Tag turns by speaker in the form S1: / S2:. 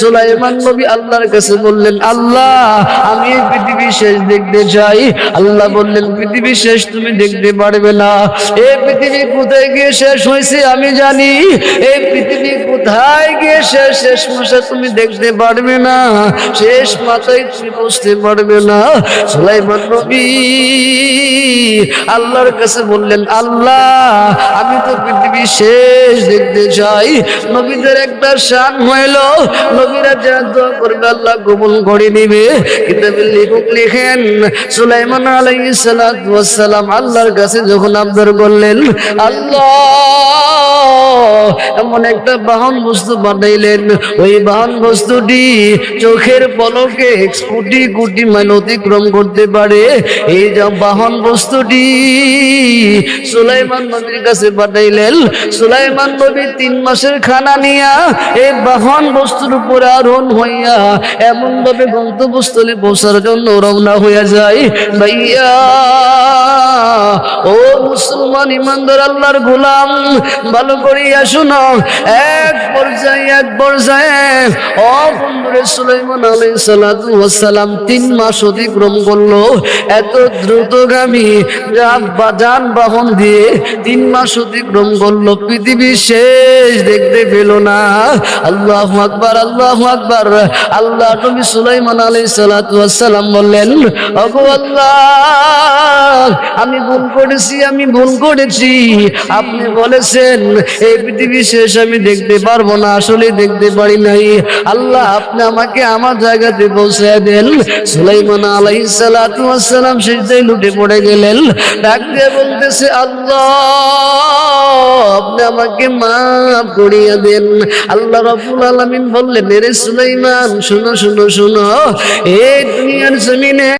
S1: সুলাইমান নবী আল্লাহর কাছে বললেন, আল্লাহ, আমি পৃথিবী শেষ দেখতে চাই। আল্লাহ বললেন পৃথিবী শেষ তুমি দেখতে পারবে না। এই পৃথিবী কোথায় গিয়ে শেষ হয়েছে আমি জানি। এই পৃথিবী কোথায় গিয়ে শেষ শেষ মাসে তুমি দেখতে পারবে না। শেষ মাথায় তুমি বুঝতে পারবে না। সুলাইমান নবী আল্লাহর কাছে বললেন, আল্লাহ, আমি তো পৃথিবী শেষ দেখতে চাই। নবীদের একটা শান হইল। নবীরা যা দোয়া করবে, আল্লাহ কবুল করে নিবে। কিতাবে লেখক লিখেন, সুলাইমান আলাইহিস সালাম আল্লাহর কাছে যখন আবদার করলেন, আল্লাহ এমন একটা বাহন বস্তু বানাইলেন। ওই বাহন বস্তুটি চোখের পলকে কোটি কোটি মাইল অতিক্রম করতে পারে। এই যে বাহন বস্তুটি সুলাইমান নবীর কাছে পাঠাইলেন সুলাইমান নবী তিন মাসের খানা নিয়া এই বাহন বস্তুর উপরে আরোহণ হইয়া এমন ভাবে গন্তব্যস্থলে পৌঁছার জন্য রওনা হইয়া যায়। ভাইয়া মুসলমান ইমানদার আল্লাহর গোলাম, ভালো করিয়া শুনো, এক পর্যায়ে এক পর্যায়ে ওয়াস সালাম তিন মাস অতিক্রম করল, এত দ্রুতগামী দিয়ে তিন মাস অতিক্রম করল পৃথিবী শেষ দেখতে পেল না। আল্লাহ আকবার আল্লাহ আকবার। আল্লাহ নবী সুলাইমান ওয়াস সালাম বললেন আমি ভুল করেছি, আমি ভুল করেছি। আপনি বলেছেন এই পৃথিবী শেষ আমি দেখতে পারব না, আসলে দেখতে পারি নাই। আল্লাহ, আপনি আমাকে আমার জায়গাতে পৌঁছে দেন। সুলাইমান সেজদায় লুটে পড়ে গেলেন। ডাক দিয়ে বলতেছে, আল্লাহ, আপনি আমাকে মাফ করিয়া দেন। আল্লাহ রাব্বুল আলামিন বললেন রে সুলাইমান, শোনো শোনো শোনো, এই দুনিয়ার জমিনে